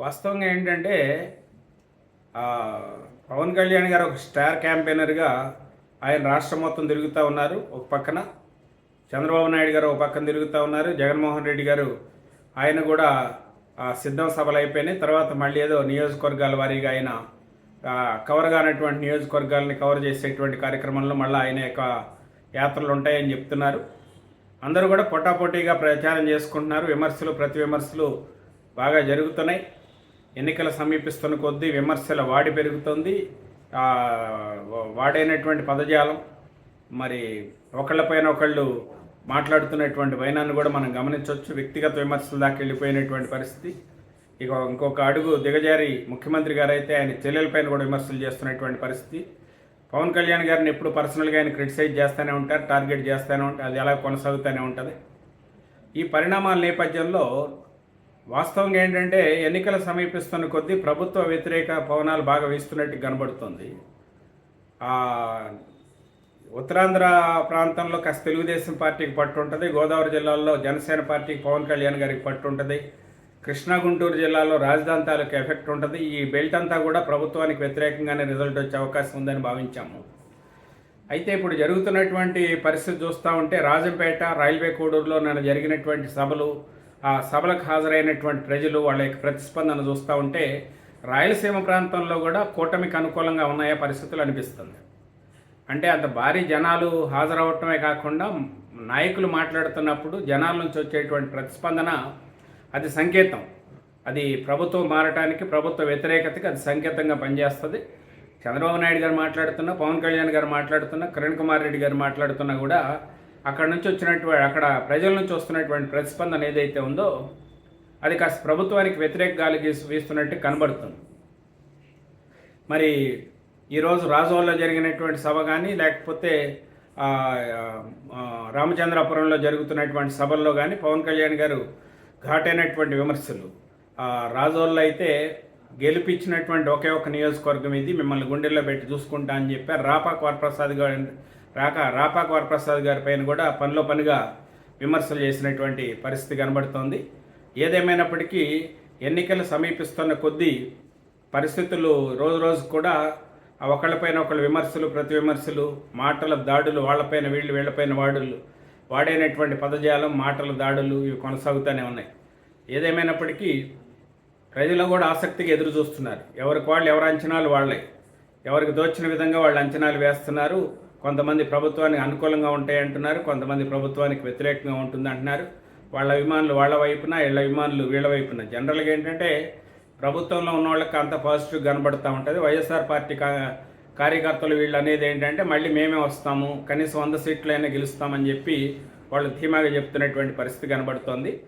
వాస్తవంగా ఏంటంటే పవన్ కళ్యాణ్ గారు ఒక స్టార్ క్యాంపెయినర్గా ఆయన రాష్ట్రం మొత్తం తిరుగుతూ ఉన్నారు ఒక పక్కన. చంద్రబాబు నాయుడు గారు ఒక పక్కన తిరుగుతూ ఉన్నారు. జగన్మోహన్ రెడ్డి గారు ఆయన కూడా సిద్ధం సభలు అయిపోయినాయి. తర్వాత మళ్ళీ ఏదో నియోజకవర్గాల వారీగా ఆయన కవర్ కానటువంటి నియోజకవర్గాలని కవర్ చేసేటువంటి కార్యక్రమంలో మళ్ళీ ఆయన యొక్క యాత్రలు ఉంటాయని చెప్తున్నారు. అందరూ కూడా పోటాపోటీగా ప్రచారం చేసుకుంటున్నారు. విమర్శలు ప్రతి విమర్శలు బాగా జరుగుతున్నాయి. ఎన్నికలు సమీపిస్తున్న కొద్దీ విమర్శల వాడి పెరుగుతుంది. వాడైనటువంటి పదజాలం మరి ఒకళ్ళపైన ఒకళ్ళు మాట్లాడుతున్నటువంటి వైనాన్ని కూడా మనం గమనించవచ్చు. వ్యక్తిగత విమర్శల దాకా వెళ్ళిపోయినటువంటి పరిస్థితి. ఇక ఇంకొక అడుగు దిగజారి ముఖ్యమంత్రి గారు అయితే ఆయన చెల్లెలపైన కూడా విమర్శలు చేస్తున్నటువంటి పరిస్థితి. పవన్ కళ్యాణ్ గారిని ఎప్పుడు పర్సనల్గా ఆయన క్రిటిసైజ్ చేస్తూనే ఉంటారు టార్గెట్ చేస్తూనే ఉంటారు అది ఎలా కొనసాగుతూనే ఉంటుంది. ఈ పరిణామాల నేపథ్యంలో వాస్తవంగా ఏంటంటే ఎన్నికలు సమీపిస్తున్న కొద్దీ ప్రభుత్వ వ్యతిరేక పవనాలు బాగా వీస్తున్నట్టు కనబడుతుంది. ఉత్తరాంధ్ర ప్రాంతంలో కాస్త తెలుగుదేశం పార్టీకి పట్టు ఉంటుంది గోదావరి జిల్లాలో జనసేన పార్టీకి పవన్ కళ్యాణ్ గారికి పట్టు ఉంటుంది కృష్ణా గుంటూరు జిల్లాలో రాజధాని తాలూకు ఎఫెక్ట్ ఉంటుంది. ఈ బెల్ట్ అంతా కూడా ప్రభుత్వానికి వ్యతిరేకంగానే రిజల్ట్ వచ్చే అవకాశం ఉందని భావించాము. అయితే ఇప్పుడు జరుగుతున్నటువంటి పరిస్థితి చూస్తూ ఉంటే రాజంపేట రైల్వే కోడూరులో నిన్న జరిగినటువంటి సభలు ఆ సభలకు హాజరైనటువంటి ప్రజలు వాళ్ళ యొక్క ప్రతిస్పందన చూస్తూ ఉంటే రాయలసీమ ప్రాంతంలో కూడా కూటమికి అనుకూలంగా ఉన్నాయే పరిస్థితులు అనిపిస్తుంది. అంటే అంత భారీ జనాలు హాజరవటమే కాకుండా నాయకులు మాట్లాడుతున్నప్పుడు జనాల నుంచి వచ్చేటువంటి ప్రతిస్పందన అది సంకేతం. అది ప్రభుత్వం మారటానికి ప్రభుత్వ వ్యతిరేకతకి అది సంకేతంగా పనిచేస్తుంది. చంద్రబాబు నాయుడు గారు మాట్లాడుతున్నా పవన్ కళ్యాణ్ గారు మాట్లాడుతున్నా కిరణ్ కుమార్ రెడ్డి గారు మాట్లాడుతున్నా కూడా అక్కడ నుంచి వచ్చినటువంటి అక్కడ ప్రజల నుంచి వస్తున్నటువంటి ప్రతిస్పందన ఏదైతే ఉందో అది కాస్త ప్రభుత్వానికి వ్యతిరేక గాలి వీస్తున్నట్టు కనబడుతుంది. మరి ఈరోజు రాజోల్లో జరిగినటువంటి సభ కానీ లేకపోతే రామచంద్రాపురంలో జరుగుతున్నటువంటి సభల్లో కానీ పవన్ కళ్యాణ్ గారు ఘాటైనటువంటి విమర్శలు. రాజోల్లో అయితే గెలిపించినటువంటి ఒకే ఒక నియోజకవర్గం ఇది మిమ్మల్ని గుండెల్లో పెట్టి చూసుకుంటా అని చెప్పారు రాపా వరప్రసాద్ గారు రాక రాపాక వరప్రసాద్ గారి పైన కూడా పనిలో పనిగా విమర్శలు చేసినటువంటి పరిస్థితి కనబడుతోంది. ఏదేమైనప్పటికీ ఎన్నికలు సమీపిస్తున్న కొద్దీ పరిస్థితులు రోజు రోజు కూడా ఒకళ్ళపైన ఒకళ్ళు విమర్శలు ప్రతి విమర్శలు మాటల దాడులు వాళ్ళపైన వీళ్ళు వీళ్ళపైన వాడులు వాడైనటువంటి పదజాలం మాటల దాడులు ఇవి కొనసాగుతూనే ఉన్నాయి. ఏదేమైనప్పటికీ ప్రజలు కూడా ఆసక్తిగా ఎదురు చూస్తున్నారు. ఎవరికి వాళ్ళు ఎవరి అంచనాలు వాళ్ళే. ఎవరికి దోచిన విధంగా వాళ్ళు అంచనాలు వేస్తున్నారు. కొంతమంది ప్రభుత్వానికి అనుకూలంగా ఉంటాయి అంటున్నారు కొంతమంది ప్రభుత్వానికి వ్యతిరేకంగా ఉంటుంది అంటున్నారు. వాళ్ళ అభిమానులు వాళ్ళ వైపున వీళ్ళ అభిమానులు వీళ్ళ వైపున. జనరల్గా ఏంటంటే ప్రభుత్వంలో ఉన్న వాళ్ళకి అంత పాజిటివ్ కనబడుతూ ఉంటుంది. వైఎస్ఆర్ పార్టీ కా- కార్యకర్తలు వీళ్ళు అనేది ఏంటంటే మళ్ళీ మేమే వస్తాము కనీసం వంద సీట్లైనా గెలుస్తామని చెప్పి వాళ్ళు ధీమాగా చెప్తున్నటువంటి పరిస్థితి కనబడుతోంది.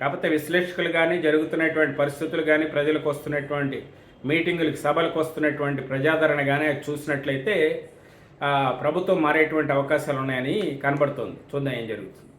కాకపోతే విశ్లేషకులు కానీ జరుగుతున్నటువంటి పరిస్థితులు కానీ ప్రజలకు వస్తున్నటువంటి మీటింగులకు సభలకు వస్తున్నటువంటి ప్రజాదరణ కానీ అది చూసినట్లయితే ప్రభుత్వం మారేటువంటి అవకాశాలు ఉన్నాయని కనబడుతోంది. చూద్దాం ఏం జరుగుతుంది.